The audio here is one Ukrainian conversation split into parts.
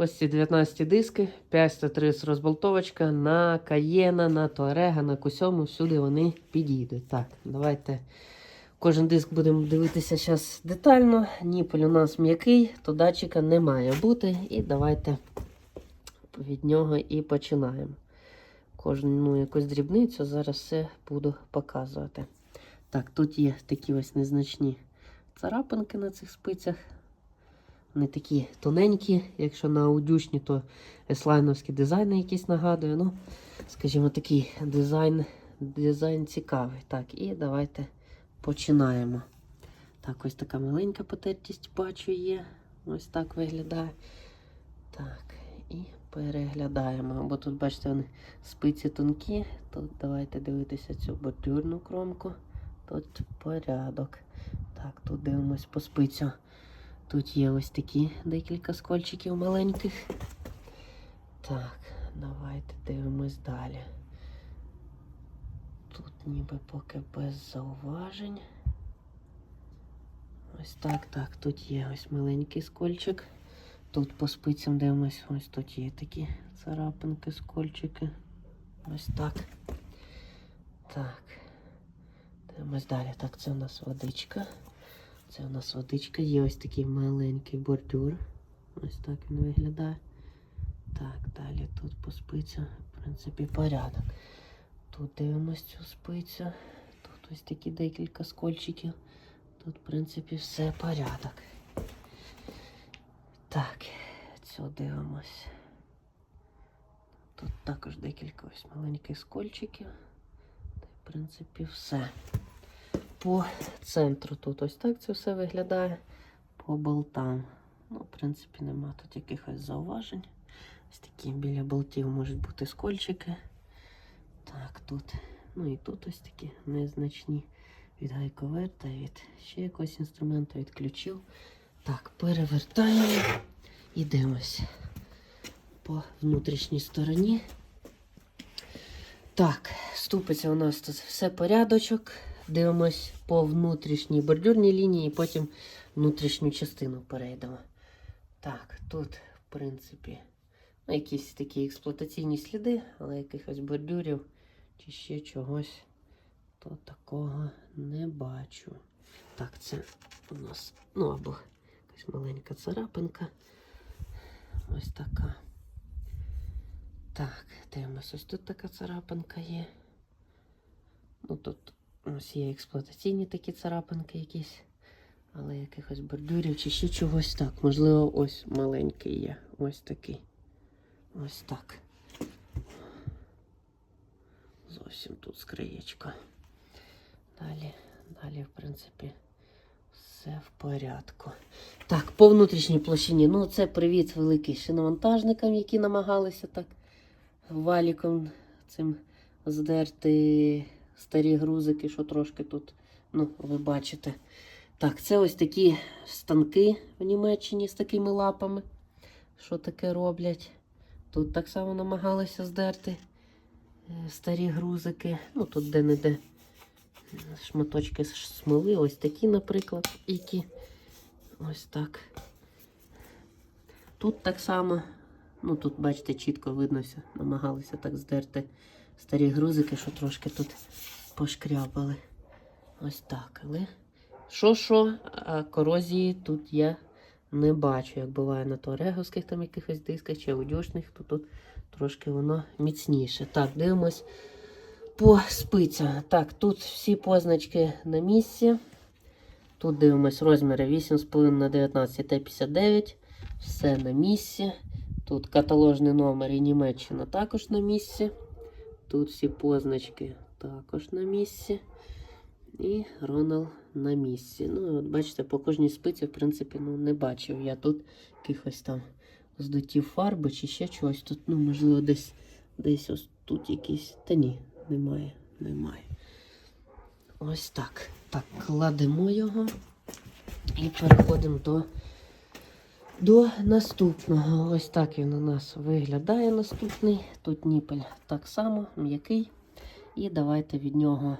Ось ці 19 диски, 530 розболтовочка на Каєна, на Туарега, на Кусьому, всюди вони підійдуть. Так, давайте кожен диск будемо дивитися зараз детально. Ніпель у нас м'який, то датчика не має бути. І давайте від нього і починаємо. Кожну якусь дрібницю зараз все буду показувати. Так, тут є такі ось незначні царапинки на цих спицях. Вони такі тоненькі, якщо на аудюшні, то еслайновські дизайни якісь нагадую. Ну, скажімо, такий дизайн, дизайн цікавий. Так, і давайте починаємо. Так, ось така маленька потертість бачу є. Ось так виглядає. Так, і переглядаємо. Бо тут, бачите, вони спиці тонкі. Тут давайте дивитися цю бордюрну кромку. Тут порядок. Так, тут дивимось по спицю. Тут є ось такі декілька скольчиків маленьких. Так, давайте дивимось далі. Тут ніби поки без зауважень. Ось так, так, тут є ось маленький скольчик. Тут по спицям дивимось, ось тут є такі царапинки, скольчики. Ось так. Так. Дивимось далі. Так, це у нас водичка. Це у нас водичка. Є ось такий маленький бордюр. Ось так він виглядає. Так, далі тут по спицю, в принципі, порядок. Тут дивимось цю спицю. Тут ось такі декілька скольчиків. Тут, в принципі, все порядок. Так, цю дивимось. Тут також декілька ось маленьких скольчиків. Та, в принципі, все. По центру тут ось так це все виглядає. По болтам. Ну, в принципі, нема тут якихось зауважень. Ось такі біля болтів можуть бути скольчики. Так, тут. Ну і тут ось такі незначні від гайковерта, від ще якогось інструменту, від ключів. Так, перевертаємо і дивимося по внутрішній стороні. Так, ступиться у нас тут все порядочок. Дивимось по внутрішній бордюрній лінії, і потім внутрішню частину перейдемо. Так, тут, в принципі, ну, якісь такі експлуатаційні сліди, але якихось бордюрів чи ще чогось, то такого не бачу. Так, це у нас, ну або якась маленька царапинка. Ось така. Так, дивимось, ось тут така царапинка є. Ну тут ось є експлуатаційні такі царапинки якісь, але якихось бордюрів чи ще чогось так. Можливо, ось маленький є. Ось такий. Ось так. Зовсім тут скриєчка. Далі, далі, в принципі, все в порядку. Так, по внутрішній площині. Ну, це привіт великий шиномонтажникам, які намагалися так валіком цим здерти старі грузики, що трошки тут, ну, ви бачите. Так, це ось такі станки в Німеччині з такими лапами. Що таке роблять? Тут так само намагалися здерти е, старі грузики. Ну, тут де-не-де шматочки з смоли. Ось такі, наприклад, які. Ось так. Тут так само, ну тут, бачите, чітко виднося, намагалися так здерти старі грузики, що трошки тут пошкрябали. Ось так. Але що-що, а корозії тут я не бачу, як буває на туареговських там якихось дисках чи аудюшних, то тут трошки воно міцніше. Так, дивимось по спицям. Так, тут всі позначки на місці. Тут дивимось розміри 8,5 на 19 Т59. Все на місці. Тут каталожний номер і Німеччина також на місці. Тут всі позначки також на місці. І Ронал на місці. Ну, от бачите, по кожній спиці, в принципі, ну, не бачив. Я тут якихось там здутів фарби чи ще чогось. Тут, ну, можливо, десь десь ось тут якісь. Та ні, немає, немає. Ось так. Так, кладемо його і переходимо до, до наступного. Ось так він у нас виглядає наступний. Тут ніпель так само, м'який. І давайте від нього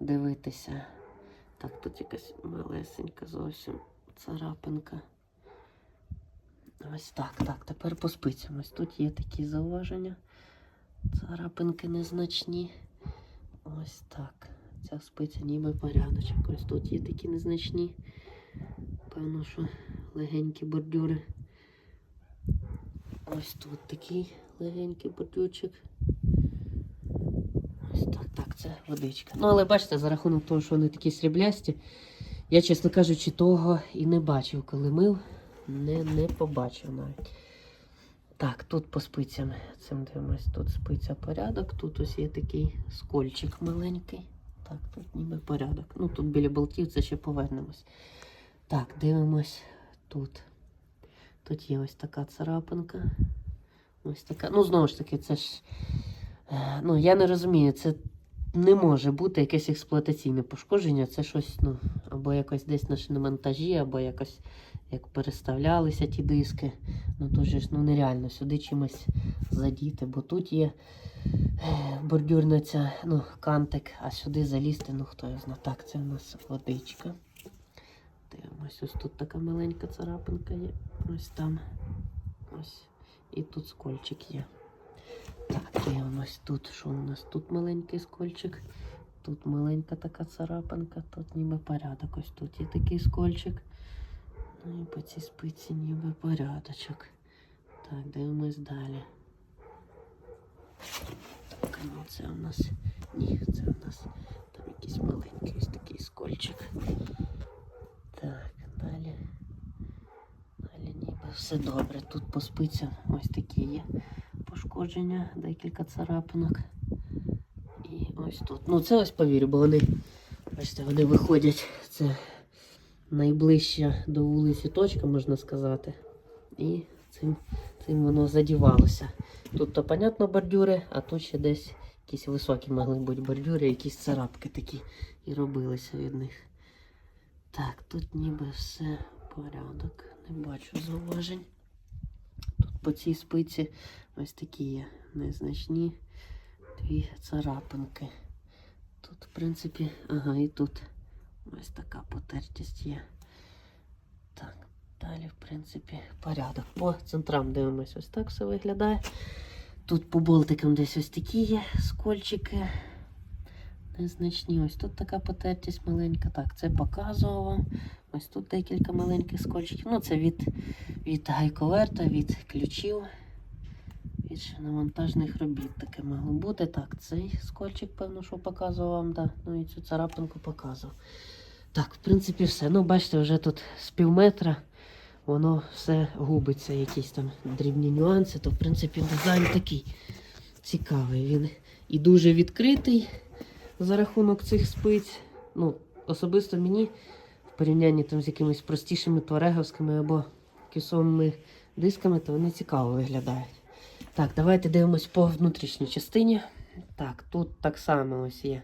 дивитися. Так, тут якась малесенька зовсім царапинка. Ось так, так, тепер по спицям. Ось тут є такі зауваження. Царапинки незначні. Ось так. Ця спиця ніби порядочок. Ось тут є такі незначні. Певно, що легенькі бордюри. Ось тут такий легенький бордюрчик. Ось так, так, це водичка. Ну, але бачите, за рахунок того, що вони такі сріблясті, я, чесно кажучи, того і не бачив, коли мив. Не, не побачив навіть. Так, тут по спицям. Цим дивимось, тут спиця порядок, тут ось є такий скольчик маленький. Так, тут ніби порядок. Ну, тут біля болтів це ще повернемось. Так, дивимось тут. Тут є ось така царапинка. Ось така. Ну, знову ж таки, це ж. е, Ну, я не розумію, це не може бути якесь експлуатаційне пошкодження. Це щось, ну, або якось десь на шиномонтажі, або якось як переставлялися ті диски. Ну то ж ну нереально сюди чимось задіти, бо тут є е, бордюрна ця, ну, кантик, а сюди залізти, ну хто його знає. Так, це у нас водичка. Дивимось, ось тут така маленька царапинка є. Ось там. Ось. І тут скольчик є. Так, дивимось тут, що у нас тут маленький скольчик. Тут маленька така царапинка, тут ніби порядок. Ось тут є такий скольчик. Ну і по цій спиці ніби порядочок. Так, дивимось далі. Так, ну це у нас. Ні, це у нас там якийсь маленький ось такий скольчик. Так, далі. Далі ніби все добре. Тут по спицям ось такі є пошкодження, декілька царапинок. І ось тут. Ну це ось повірю, бо вони, бачите, вони виходять. Це найближча до вулиці точка, можна сказати. І цим, цим воно задівалося. Тут то, понятно, бордюри, а тут ще десь якісь високі могли бути бордюри, якісь царапки такі і робилися від них. Так, тут ніби все порядок. Не бачу зауважень. Тут по цій спиці ось такі є незначні дві царапинки. Тут, в принципі, ага, і тут ось така потертість є. Так, далі, в принципі, порядок. По центрам дивимось, ось так все виглядає. Тут по болтикам десь ось такі є скольчики. Незначні. Ось тут така потертість маленька. Так, це показував. Ось тут декілька маленьких скольчиків. Ну, це від, від гайковерта, від ключів, від шиномонтажних робіт таке могло бути. Так, цей скольчик, певно, що показував вам, да. ну і цю царапинку показував. Так, в принципі, все. Ну, бачите, вже тут з пів метра воно все губиться, якісь там дрібні нюанси, то в принципі дизайн такий цікавий. Він і дуже відкритий за рахунок цих спиць. Ну, особисто мені в порівнянні там з якимись простішими туареговськими або кісовими дисками, то вони цікаво виглядають. Так, давайте дивимось по внутрішній частині. Так, тут так само ось є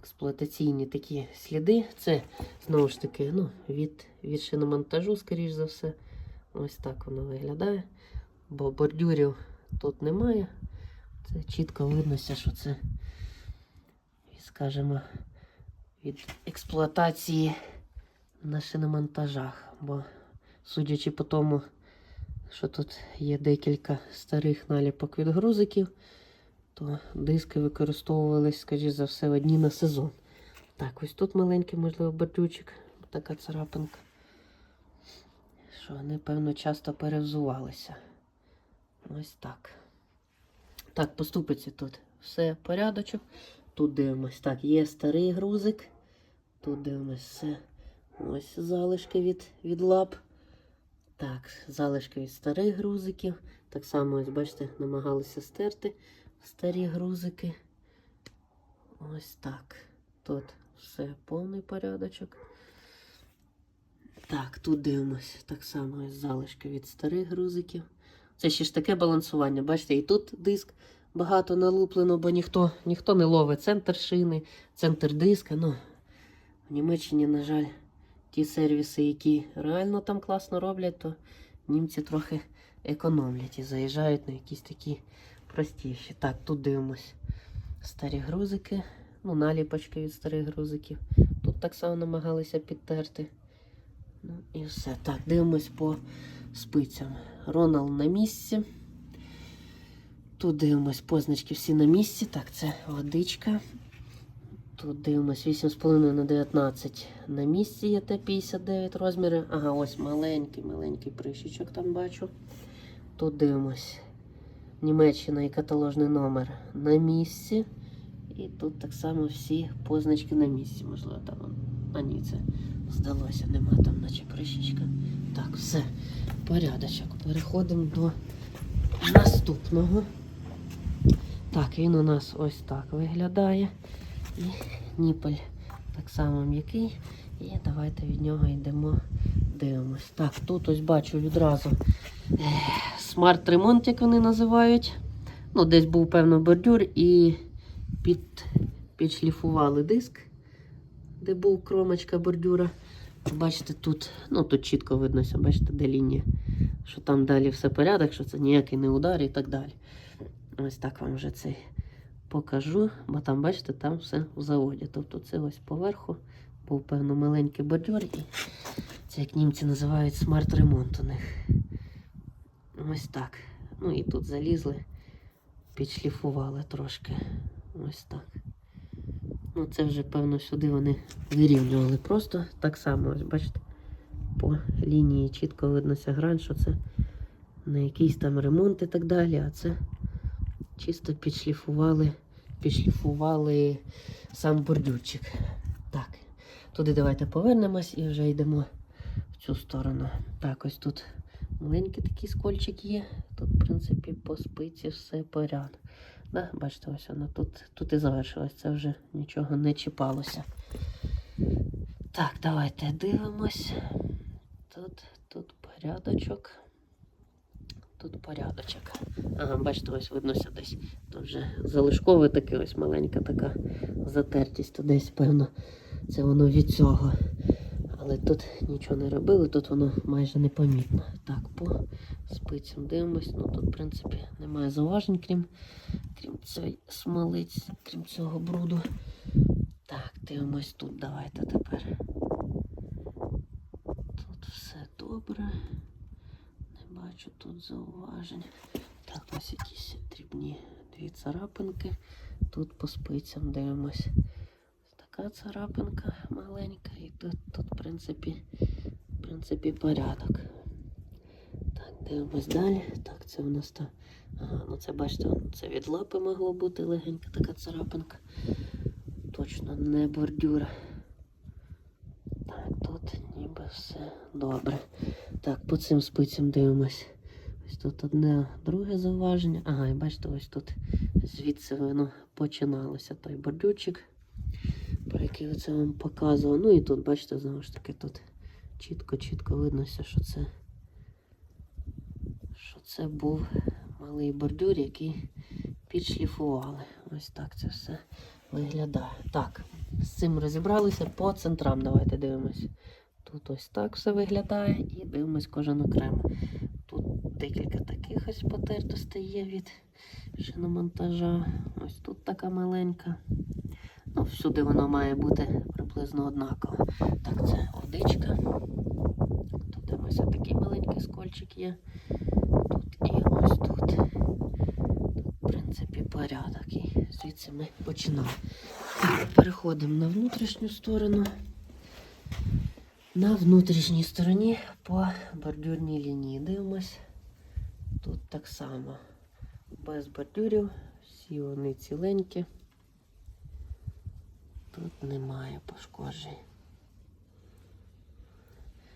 експлуатаційні такі сліди. Це знову ж таки ну, від, від шиномонтажу, скоріш за все. Ось так воно виглядає. Бо бордюрів тут немає. Це чітко виднося, що це, скажімо, від експлуатації на шиномонтажах. Бо, судячи по тому, що тут є декілька старих наліпок від грузиків, то диски використовувались, скажімо за все, одні на сезон. Так, ось тут маленький, можливо, бордючик, така царапинка. Що вони, певно, часто перевзувалися. Ось так. Так, поступиться тут все порядочок. Тут дивимось. Так, є старий грузик. Тут дивимось все. Ось залишки від, від лап. Так, залишки від старих грузиків. Так само, ось, бачите, намагалися стерти старі грузики. Ось так. Тут все повний порядочок. Так, тут дивимось. Так само ось залишки від старих грузиків. Це ще ж таке балансування. Бачите, і тут диск багато налуплено, бо ніхто ніхто не ловить центр шини, центр диска. Ну, в Німеччині, на жаль, ті сервіси, які реально там класно роблять, то німці трохи економлять і заїжджають на якісь такі простіші. Так, тут дивимось старі грузики, ну, наліпочки від старих грузиків. Тут так само намагалися підтерти. Ну і все. Так, дивимось по спицям. Ронал на місці. Тут дивимось позначки всі на місці. Так, це водичка. Тут дивимось 8,5 на 19 на місці є Т-59 розміри. Ага, ось маленький, маленький прищичок там бачу. Тут дивимось Німеччина і каталожний номер на місці. І тут так само всі позначки на місці. Можливо, там. А ні, це здалося, нема там, наче прищичка. Так, все, порядочок. Переходимо до наступного. Так, він у нас ось так виглядає. І ніпель так само м'який. І давайте від нього йдемо, дивимось. Так, тут ось бачу відразу смарт-ремонт, як вони називають. Ну, десь був, певно, бордюр і під, підшліфували диск, де був кромочка бордюра. Бачите, тут, ну тут чітко виднося, бачите, де лінія, що там далі все порядок, що це ніякий не удар і так далі. Ось так вам вже цей покажу, бо там, бачите, там все в заводі. Тобто це ось поверху був певно маленький бордюр, і це як німці називають смарт-ремонт у них. Ось так. Ну і тут залізли, підшліфували трошки. Ось так. Ну, це вже, певно, сюди вони вирівнювали. Просто так само, ось бачите, по лінії чітко виднося грань, що це не якийсь там ремонт і так далі, а це чисто підшліфували, підшліфували сам бордюрчик. Так, туди давайте повернемось і вже йдемо в цю сторону. Так, ось тут маленький такий скольчик є. Тут, в принципі, по спиці все порядок. Да, бачите, ось воно тут, тут і завершилось. Це вже нічого не чіпалося. Так, давайте дивимось. Тут, тут порядочок. Тут порядочок. Ага, бачите, ось виднося десь. Тут вже залишковий такий ось маленька така затертість. То десь, певно, це воно від цього. Але тут нічого не робили, тут воно майже непомітно. Так, по спицям дивимось. Ну тут, в принципі, немає зауважень, крім, крім цієї смолиць, крім цього бруду. Так, дивимось тут. Давайте тепер. Тут все добре. Бачу тут зауважень. Так, ось якісь дрібні дві царапинки. Тут по спицям дивимось. Ось така царапинка маленька. І тут, тут в принципі, в принципі, порядок. Так, дивимось далі. Так, це у нас та. Ага, ну це бачите, це від лапи могло бути легенька така царапинка. Точно не бордюра. Так, тут ніби все добре. Так, по цим спицям дивимось. Ось тут одне друге зауваження. Ага, і бачите, ось тут звідси воно починалося той бордюрчик, про який я це вам показував. Ну і тут, бачите, знову ж таки, тут чітко-чітко виднося, що це, що це був малий бордюр, який підшліфували. Ось так це все виглядає. Так, з цим розібралися по центрам. Давайте дивимось. Тут ось так все виглядає і дивимось кожен окремо. Тут декілька таких ось потертостей є від шиномонтажа. Ось тут така маленька. Ну, всюди воно має бути приблизно однаково. Так, це водичка. Тут ось такий маленький скольчик є. Тут і ось тут. Тут, в принципі, порядок. І звідси ми починаємо. Переходимо на внутрішню сторону. На внутрішній стороні по бордюрній лінії дивимось. Тут так само без бордюрів, всі вони ціленькі. Тут немає пошкоджень.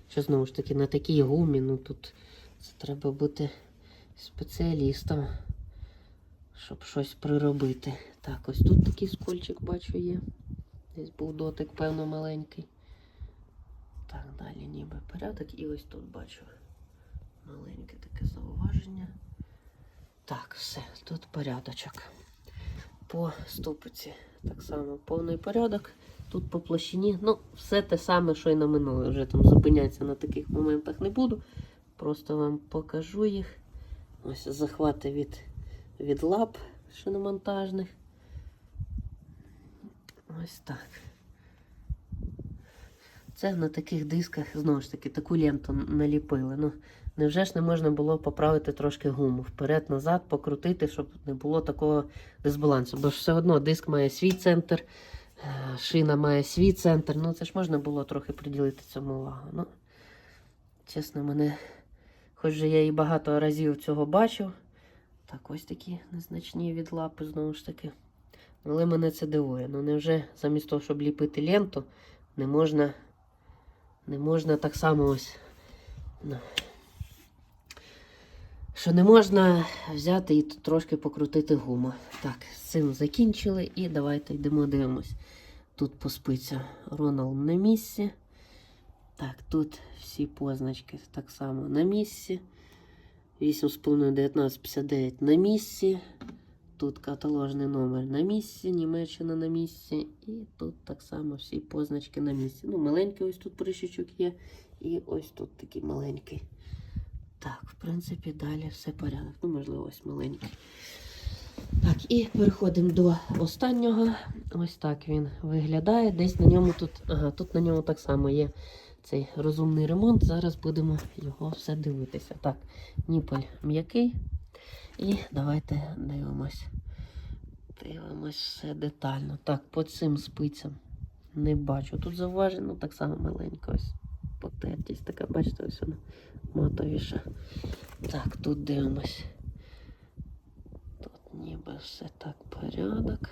Що знову ж таки на такій гумі, ну тут це треба бути спеціалістом, щоб щось приробити. Так, ось тут такий скольчик бачу є. Десь був дотик, певно, маленький. Так, далі ніби порядок. І ось тут бачу маленьке таке зауваження. Так, все, тут порядочок. По ступиці так само повний порядок. Тут по площині, ну, все те саме, що й на минуле. Вже там зупинятися на таких моментах не буду. Просто вам покажу їх. Ось захвати від, від лап шиномонтажних. Ось так. Це на таких дисках, знову ж таки, таку ленту наліпили. Ну, невже ж не можна було поправити трошки гуму? Вперед-назад, покрутити, щоб не було такого дисбалансу. Бо ж все одно диск має свій центр, е, шина має свій центр. Ну, це ж можна було трохи приділити цьому увагу. Ну, чесно, мене, хоч же я і багато разів цього бачив. Так, ось такі незначні від лапи, знову ж таки. Але мене це дивує. Ну невже замість того, щоб ліпити ленту, не можна, не можна так само ось. Ну, що не можна взяти і трошки покрутити гуму. Так, з цим закінчили і давайте йдемо дивимось. Тут по спиця Ронald на місці. Так, тут всі позначки так само на місці. 8,5 1959 на місці. Тут каталожний номер на місці, Німеччина на місці. І тут так само всі позначки на місці. Ну, маленький ось тут прищучок є. І ось тут такий маленький. Так, в принципі, далі все порядок. Ну, можливо, ось маленький. Так, і переходимо до останнього. Ось так він виглядає. Десь на ньому тут, ага, тут на ньому так само є цей розумний ремонт. Зараз будемо його все дивитися. Так, ніпель м'який. І давайте дивимось. Дивимось все детально. Так, по цим спицям не бачу. Тут зауважень, ну так само маленько ось. Потертість така, бачите, ось вона матовіша. Так, тут дивимось. Тут ніби все так порядок.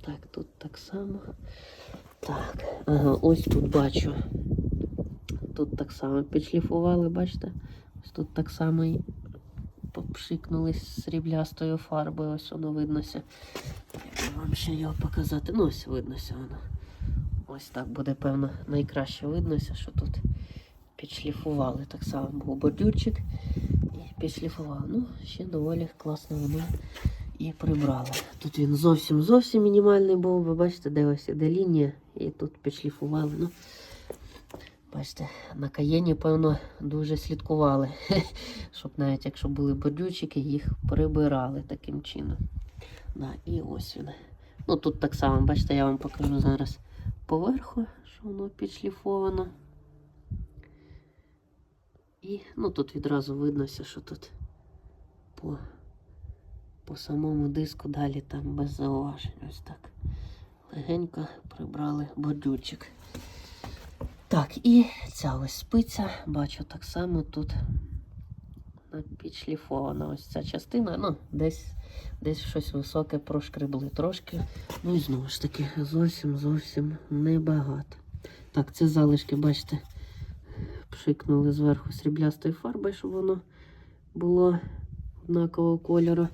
Так, тут так само. Так, ага, ось тут бачу. Тут так само підшліфували, бачите? Ось тут так само і попшикнули сріблястою фарбою, ось воно виднося. Як вам ще його показати? Ну, ось виднося воно. Ось так буде, певно, найкраще виднося, що тут підшліфували. Так само був бордюрчик і підшліфували. Ну, ще доволі класно воно і прибрали. Тут він зовсім зовсім мінімальний був, ви бачите, де ось іде лінія, і тут підшліфували. Ну, Бачите, на каєні, певно, дуже слідкували, щоб навіть якщо були бордючики, їх прибирали таким чином. Да, і ось він. Ну тут так само, бачите, я вам покажу зараз поверху, що воно підшліфовано. І ну, тут відразу виднося, що тут по, по самому диску далі там без зауважень. Ось так. Легенько прибрали бордюрчик. Так, і ця ось спиця, бачу так само тут підшліфована ось ця частина, ну, десь десь щось високе прошкребли трошки. Ну і знову ж таки, зовсім зовсім небагато. Так, це залишки, бачите, пшикнули зверху сріблястою фарбою, щоб воно було однакового кольору.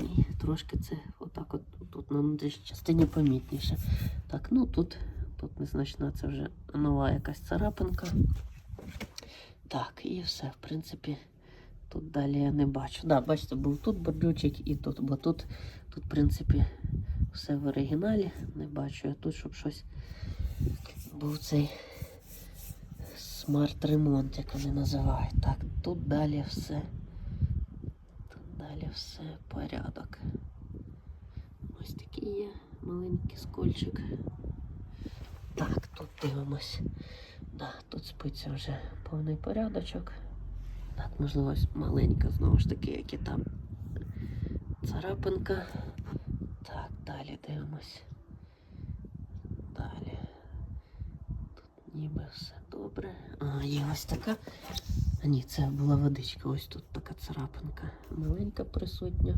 І трошки це отак от тут на внутрішній частині помітніше. Так, ну тут Тут незначна це вже нова якась царапинка. Так, і все, в принципі, тут далі я не бачу. Да, бачите, був тут бордючик і тут, бо тут, тут, в принципі, все в оригіналі. Не бачу я тут, щоб щось був цей смарт-ремонт, як вони називають. Так, тут далі все. Тут далі все порядок. Ось такий є маленький скольчик. Дивимось. Да, тут спиться вже повний порядочок. Так, можливо, маленька, знову ж таки, як і там царапинка. Так, далі дивимось. Далі. Тут ніби все добре. А, є ось така. А ні, це була водичка. Ось тут така царапинка. Маленька присутня.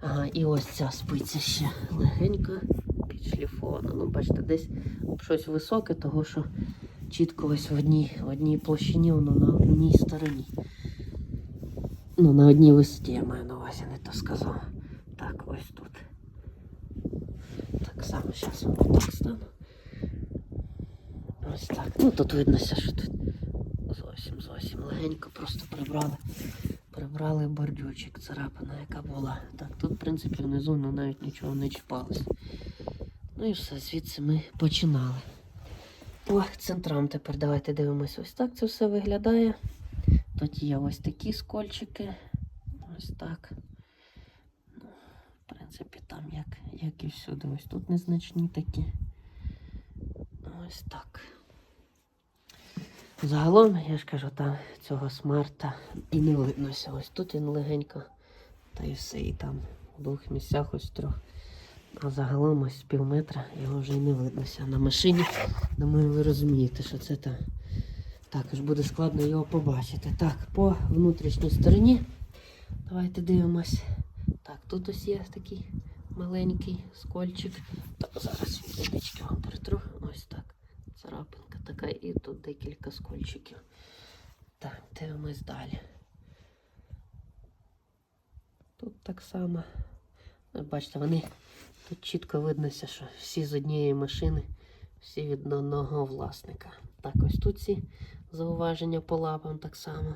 Ага, і ось ця спиця ще легенька підшліфована. Ну, бачите, десь щось високе, того що чітко ось в одній, в одній площині, воно на одній стороні. Ну, на одній висоті я маю на увазі, не то сказав. Так, ось тут. Так само зараз воно так стану. Ось так. Ну тут виднося, що тут зовсім зовсім легенько просто прибрали. Прибрали бордючик, царапина, яка була. Так, тут, в принципі, внизу ну, навіть нічого не чіпалось. Ну і все, звідси ми починали. По центрам тепер давайте дивимося. Ось так це все виглядає. Тут є ось такі скольчики. Ось так. Ну, В принципі, там як, як і всюди. Ось тут незначні такі. Ось так. Загалом, я ж кажу, там цього смарта і не виднося. Ось тут він легенько, та й все, і там в двох місцях, ось трьох. А загалом ось пів метра його вже й не виднося. На машині, думаю, ви розумієте, що це там також буде складно його побачити. Так, по внутрішній стороні. Давайте дивимось. Так, тут ось є такий маленький скольчик. Так, зараз від водички вам перетру. Ось так. Царапинка така, і тут декілька скольчиків. Так, дивимось далі. Тут так само. Бачите, вони тут чітко виднося, що всі з однієї машини, всі від одного власника. Так, ось тут ці зауваження по лапам так само.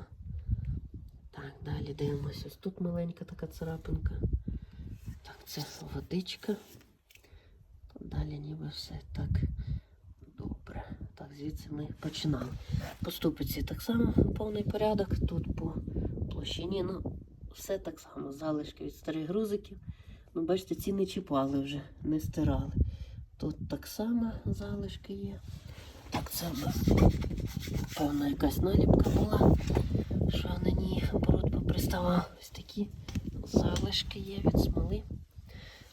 Так, далі дивимося. Ось тут маленька така царапинка. Так, це водичка. Далі ніби все так добре. Так, звідси ми починали. По так само повний порядок. Тут по площині, ну, все так само. Залишки від старих грузиків. Ну, бачите, ці не чіпали вже, не стирали. Тут так само залишки є. Так, це певно, якась наліпка була, що на ній бруд поприставав. Ось такі залишки є від смоли.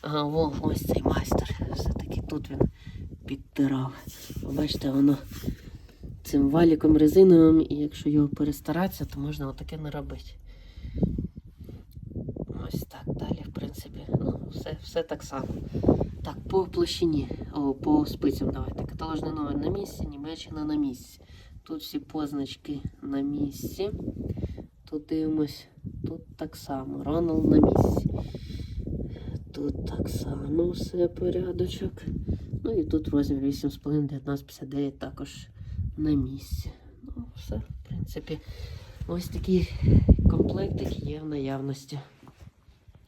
Ага, во, ось цей майстер. Все-таки тут він підтирав. Бачите, воно цим валіком резиновим, і якщо його перестаратися, то можна отаке не робити. Ось так далі, в принципі, ну, все, все так само. Так, по площині, о, по спицям давайте. Каталожний номер на місці, Німеччина на місці. Тут всі позначки на місці. Тут дивимось, тут так само. Ронald на місці. Тут так само все порядочок. Ну і тут розмір 8,5, 1959 також на місці. Ну, все, в принципі, ось такі комплектики є в наявності.